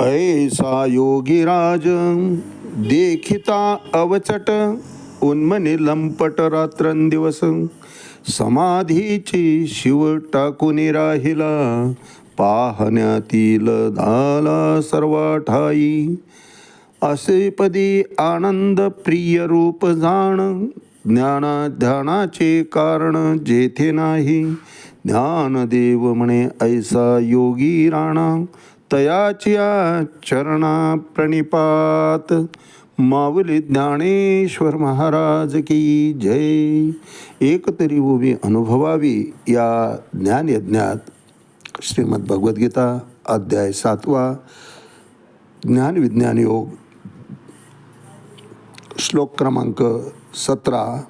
ऐसा योगीराज देखिता अवचट उन्मने लंपट रात्रंदिवस समाधीची शिव टाकून राहिला पाहण्यातील दाला सर्वाठाई असे पदी आनंद प्रिय रूप जाण ज्ञाना ध्यानाचे कारण जेथे नाही ज्ञानदेव म्हणे ऐसा योगी राणा तयाच्या चरणा प्रणिपात माऊली ज्ञानेश्वर महाराज की जय। एकतरी उभी अनुभवावी या ज्ञानयज्ञात। श्रीमद भगवद्गीता अध्याय सातवा। ज्ञान विज्ञान योग। श्लोक क्रमांक सतरा।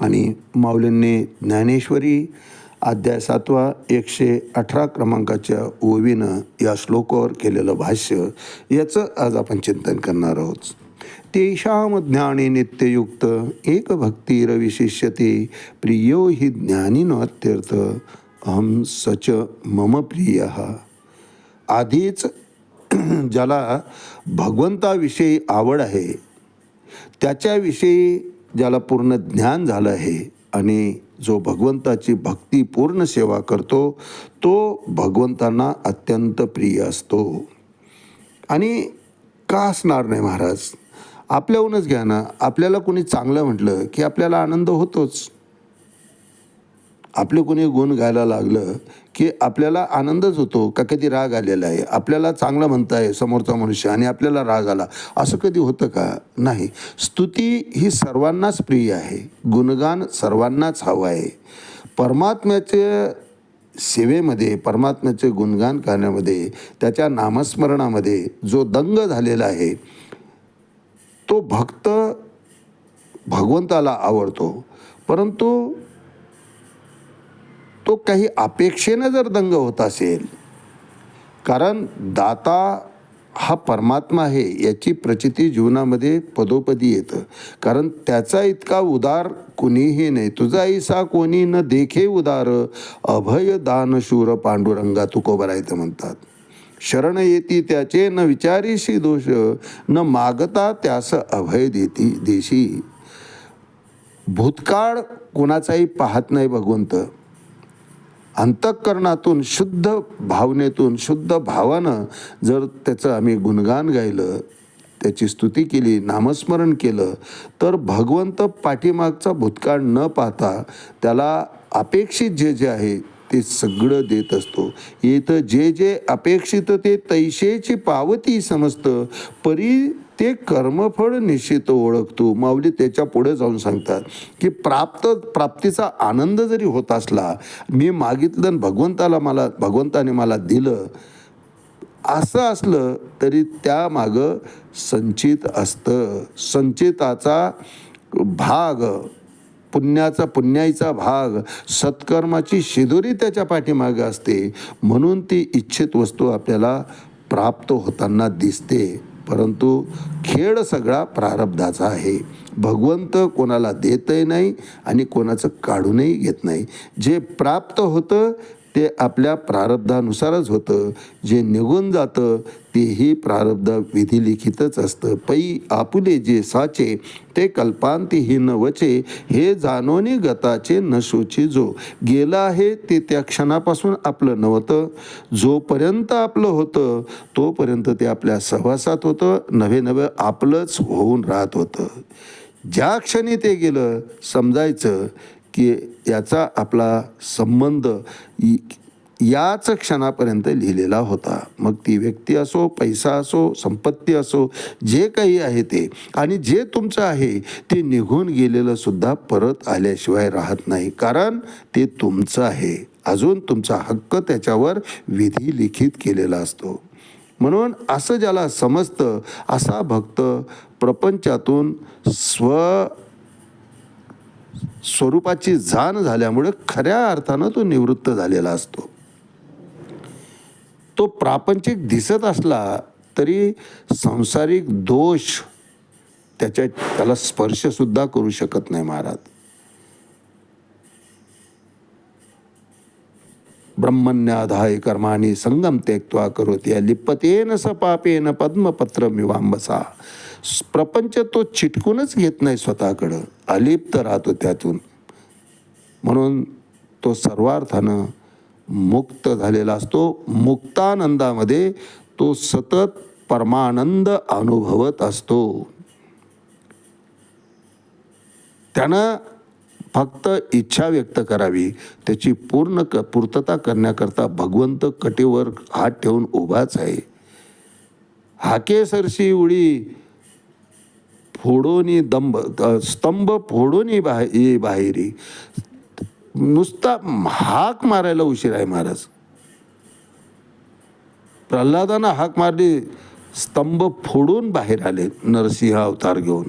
आणि माऊलींनी ज्ञानेश्वरी अध्याय सातवा एकशे अठरा क्रमांकाच्या ओवीनं या श्लोकावर केलेलं भाष्य याचं आज आपण चिंतन करणार आहोत. तेषाम ज्ञाने नित्ययुक्त एक भक्तिरविशिष्यते प्रियो हि ज्ञानीनो अत्यर्थ अहम सच मम प्रिय। आधीच ज्याला भगवंताविषयी आवड आहे त्याच्याविषयी ज्याला पूर्ण ज्ञान झालं आहे आणि जो भगवंताची भक्तीपूर्ण सेवा करतो तो भगवंतांना अत्यंत प्रिय असतो. आणि का असणार नाही महाराज? आपल्याहूनच घ्या ना. आपल्याला कोणी चांगलं म्हटलं की आपल्याला आनंद होतोच. आपले कोणी गुण गायला लागलं की आपल्याला आनंदच होतो का कधी राग आलेला आहे? आपल्याला चांगलं म्हणताय समोरचा मनुष्य आणि आपल्याला राग आला. असं कधी होतं का? नाही. स्तुती ही सर्वांनाच प्रिय आहे. गुणगान सर्वांनाच हवं आहे. परमात्म्याचे सेवेमध्ये परमात्म्याचे गुणगान करण्यामध्ये त्याच्या नामस्मरणामध्ये जो दंग झालेला आहे तो भक्त भगवंताला आवडतो. परंतु तो काही अपेक्षेनं जर दंग होत असेल कारण दाता हा परमात्मा आहे याची प्रचिती जीवनामध्ये पदोपदी येतं. कारण त्याचा इतका उदार कुणीही नाही. तुझा ऐसा कोणी न देखे उदार अभय दानशूर पांडुरंगा तुकोबरायचं म्हणतात. शरण येती त्याचे न विचारीशी दोष न मागता त्यास अभय देती देशी. भूतकाळ कुणाचाही पाहत नाही भगवंत. अंतःकरणातून शुद्ध भावनेतून शुद्ध भावानं जर त्याचं आम्ही गुणगान गायलं त्याची स्तुती केली नामस्मरण केलं तर भगवंत पाठीमागचा भूतकाळ न पाहता त्याला अपेक्षित जे जे आहे ते सगळं देत असतो. इथं जे जे अपेक्षित ते तैशेची पावती समजतं परी ते कर्मफळ निश्चित ओळखतो माऊली त्याच्या पुढे जाऊन सांगतात की प्राप्त प्राप्तीचा आनंद जरी होत असला मी मागितलं भगवंताला मला भगवंताने मला दिलं असं असलं तरी त्यामागं संचित असतं. संचिताचा भाग पुण्याचा पुण्याईचा भाग सत्कर्माची शिदोरी त्याच्या पाठीमागे असते. म्हणून ती इच्छित वस्तू आपल्याला प्राप्त होताना दिसते. परंतु खेळ सगळा प्रारब्धाचा आहे. भगवंत कोणाला देतही नाही आणि कोणाचं काढूनही घेत नाही. जे प्राप्त होतं ते आपल्या प्रारब्धानुसारच होतं. जे निघून जातं तेही प्रारब्ध विधिलिखितच असतं. पै आपुले जे साचे ते कल्पांतीहीन वचे हे जाणोनी गताचे न जो. गेला आहे ते त्या क्षणापासून आपलं नव्हतं. जोपर्यंत आपलं होतं तोपर्यंत ते आपल्या सहवासात होतं. नवे नवे आपलंच होऊन राहत होतं. ज्या क्षणी ते गेलं समजायचं की याचा आपला संबंध इ- याच क्षणापर्यंत लिहिलेला होता. मग ती व्यक्ती असो पैसा असो संपत्ती असो जे काही आहे ते आणि जे तुमचं आहे ते निघून गेलेलं सुद्धा परत आल्याशिवाय राहत नाही. कारण ते तुमचं आहे. अजून तुमचा हक्क त्याच्यावर विधी लिखित केलेला असतो. म्हणून असं ज्याला समजतं असा भक्त प्रपंचातून स्व स्वरूपाची जाण झाल्यामुळे खऱ्या अर्थानं तो निवृत्त झालेला असतो. तो प्रापंचिक दिसत असला तरी सांसारिक दोष त्याच्या त्याला स्पर्शसुद्धा करू शकत नाही महाराज. ब्रह्मण्याधाय कर्माणी संगम त्यक्त्वा करोती लिप्पतेन स पापेन पद्मपत्र मिवांबसा प्रपंच तो चिटकूनच घेत नाही स्वतःकडं. अलिप्त राहतो त्यातून. म्हणून तो सर्वार्थानं मुक्त झालेला असतो. मुक्तानंदामध्ये तो सतत परमानंद अनुभवत असतो. त्यानं फक्त इच्छा व्यक्त करावी. त्याची पूर्ण क पूर्तता करण्याकरता भगवंत कटेवर हात ठेवून उभाच आहे. हाके सरशी उडी फोडोनी दंब स्तंभ फोडोनी बाहे ये बाहेरी. नुसता हाक मारायला उशीर आहे महाराज. प्रल्हादानं हाक मारली स्तंभ फोडून बाहेर आले नरसिंह अवतार घेऊन.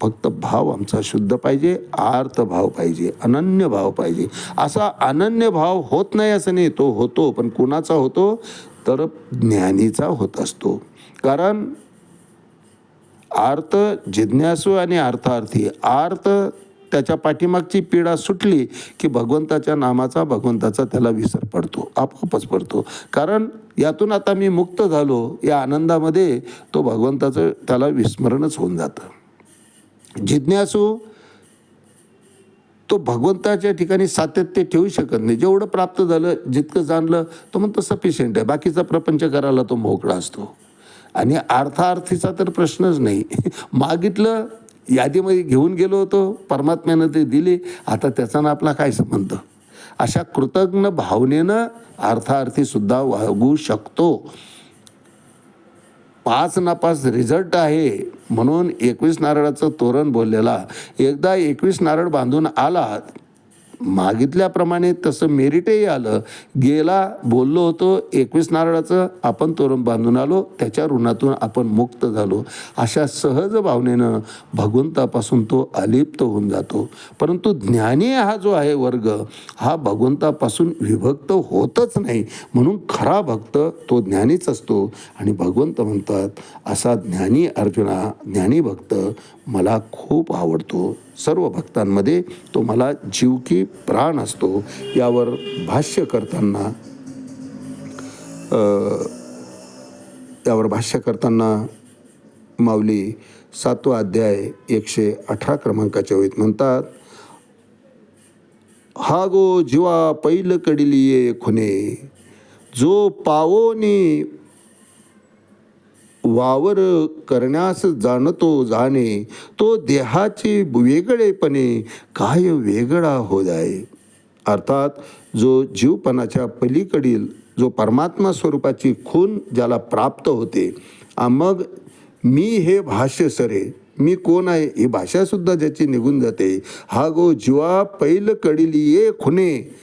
फक्त भाव आमचा शुद्ध पाहिजे आर्त भाव पाहिजे अनन्य भाव पाहिजे. असा अनन्य भाव होत नाही असं नाही तो होतो पण कुणाचा होतो तर ज्ञानीचा होत असतो. कारण आर्त जिज्ञासू आणि अर्थार्थी. आर्त त्याच्या पाठीमागची पीडा सुटली की भगवंताच्या नामाचा भगवंताचा त्याला विसर पडतो आपोआपच पडतो. कारण यातून आता मी मुक्त झालो या आनंदामध्ये तो भगवंताचं त्याला विस्मरणच होऊन जातं. जिज्ञासू तो भगवंताच्या ठिकाणी सातत्य ठेवू शकत नाही. जेवढं प्राप्त झालं जितकं जाणलं तो म्हणतो सफिशियंट आहे. बाकीचा प्रपंच करायला तो मोकळा असतो. आणि अर्थार्थीचा तर प्रश्नच नाही. मागितलं यादीमध्ये घेऊन गेलो होतो परमात्म्यानं ते दिले आता त्याचा ना आपला काय संबंध? अशा कृतज्ञ भावनेनं अर्थार्थीसुद्धा वागू शकतो. पाच नापास रिझल्ट आहे म्हणून एकवीस नारळाचं तोरण बोललेला. एकदा एकवीस नारळ बांधून आला मागितल्याप्रमाणे तसं मेरिटही आलं. गेला बोललो होतो एकवीस नारळाचं आपण तोरण बांधून आलो त्याच्या ऋणातून आपण मुक्त झालो. अशा सहज भावनेनं भगवंतापासून तो अलिप्त होऊन जातो. परंतु ज्ञानी हा जो आहे वर्ग हा भगवंतापासून विभक्त होतच नाही. म्हणून खरा भक्त तो ज्ञानीच असतो. आणि भगवंत म्हणतात असा ज्ञानी अर्जुना ज्ञानी भक्त मला खूप आवडतो. सर्व भक्तांमध्ये तो मला जीव की प्राण असतो यावर भाष्य करताना त्यावर यावर भाष्य करताना माऊली सातवा अध्याय एकशे अठरा क्रमांकाच्या वेळेत म्हणतात हा गो जीवा पैल कडिलिये खुने जो पावोनी वावर करण्यास जाणतो जाणे तो देहाचे वेगळेपणे काय वेगळा हो जाय अर्थात जो जीवपणाच्या पलीकडील जो परमात्मा स्वरूपाची खून ज्याला प्राप्त होते मग मी हे भाष्य सरे मी कोण आहे ही भाषासुद्धा ज्याची निघून जाते. हा गो जीवा पैल कडील ये खुने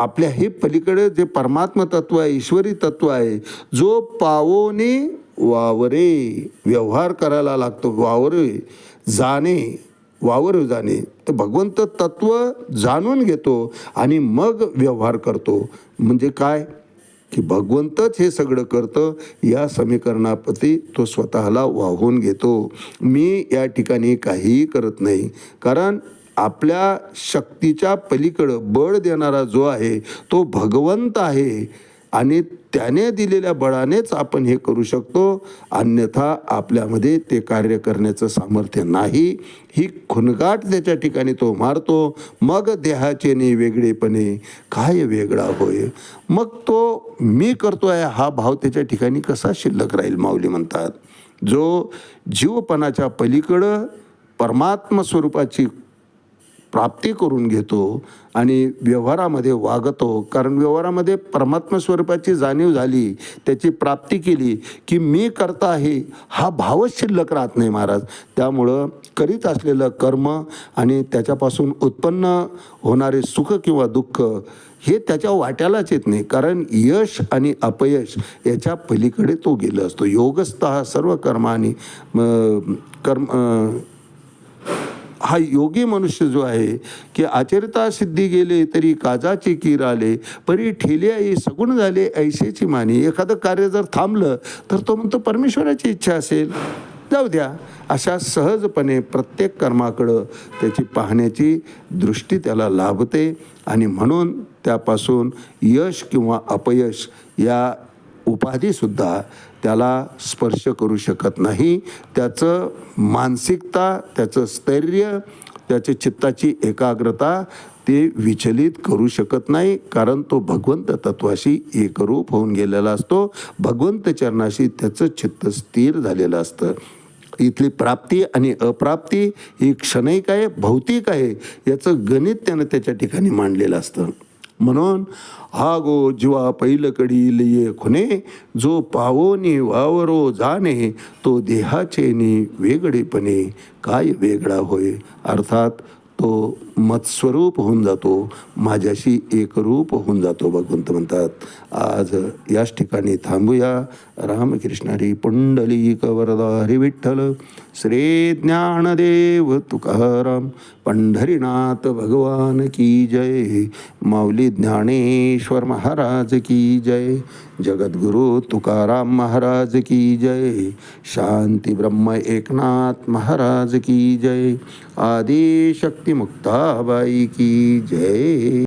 आपल्या हे पलीकडे जे परमात्म तत्व आहे ईश्वरी तत्व आहे जो पावोने वावरे व्यवहार करायला लागतो वावरे जाणे वावर जाणे. तर भगवंत तत्व जाणून घेतो आणि मग व्यवहार करतो. म्हणजे काय? की भगवंतच हे सगळं करतं या समीकरणाप्रती तो स्वतःला वाहून घेतो. मी या ठिकाणी काहीही करत नाही. कारण आपल्या शक्तीच्या पलीकडं बळ देणारा जो आहे तो भगवंत आहे. आणि त्याने दिलेल्या बळानेच आपण हे करू शकतो. अन्यथा आपल्यामध्ये ते कार्य करण्याचं सामर्थ्य नाही. ही खुनगाट त्याच्या ठिकाणी तो मारतो मग देहाचे ने वेगळेपणे काय वेगळा होय? मग तो मी करतो आहे हा भाव त्याच्या ठिकाणी कसा शिल्लक राहील? माऊली म्हणतात जो जीवपणाच्या पलीकडं परमात्म स्वरूपाची प्राप्ती करून घेतो आणि व्यवहारामध्ये वागतो. कारण व्यवहारामध्ये परमात्मा स्वरूपाची जाणीव झाली त्याची प्राप्ती केली की मी करता आहे हा भावच शिल्लक राहत नाही महाराज. त्यामुळं करीत असलेलं कर्म आणि त्याच्यापासून उत्पन्न होणारे सुख किंवा दुःख हे त्याच्या वाट्यालाच येत नाही. कारण यश आणि अपयश याच्या पलीकडे तो गेला असतो. योगस्थ हा सर्व कर्माने कर्म हा योगी मनुष्य जो आहे की आचरिता सिद्धी गेले तरी काजाचे कीर आले परी ठेल्याही सगुण झाले ऐशेची मानी. एखादं कार्य जर थांबलं तर तो म्हणतो परमेश्वराची इच्छा असेल. जाऊ द्या. अशा सहजपणे प्रत्येक कर्माकडं त्याची पाहण्याची दृष्टी त्याला लाभते आणि म्हणून त्यापासून यश किंवा अपयश या उपाधीसुद्धा त्याला स्पर्श करू शकत नाही. त्याचं मानसिकता त्याचं स्थैर्य त्याच्या चित्ताची एकाग्रता ते विचलित करू शकत नाही. कारण तो भगवंत तत्वाशी एकरूप होऊन गेलेला असतो. भगवंत चरणाशी त्याचं चित्त स्थिर झालेलं असतं. इथली प्राप्ती आणि अप्राप्ती ही क्षणिक आहे भौतिक आहे याचं गणित त्यानं त्याच्या ठिकाणी मांडलेलं असतं. म्हणून हा गो जीवा पैलकडील ये खुने जो पावोनी वावरो जाणे तो देहाचेनी वेगळेपणे काय वेगळा होय? अर्थात तो मत्स्वरूप होऊन जातो माझ्याशी एकरूप होऊन जातो भगवंत म्हणतात. आज याच ठिकाणी थांबूया. रामकृष्णारी पुंडली वरदा हरी विठ्ठल श्री ज्ञानदेव तुकाराम पंढरीनाथ भगवान की जय माऊली ज्ञानेश्वर महाराज की जय जगद्गुरु तुकाराम महाराज की जय शांती ब्रह्म एकनाथ महाराज की जय आदिशक्ती मुक्ताबाई की जय।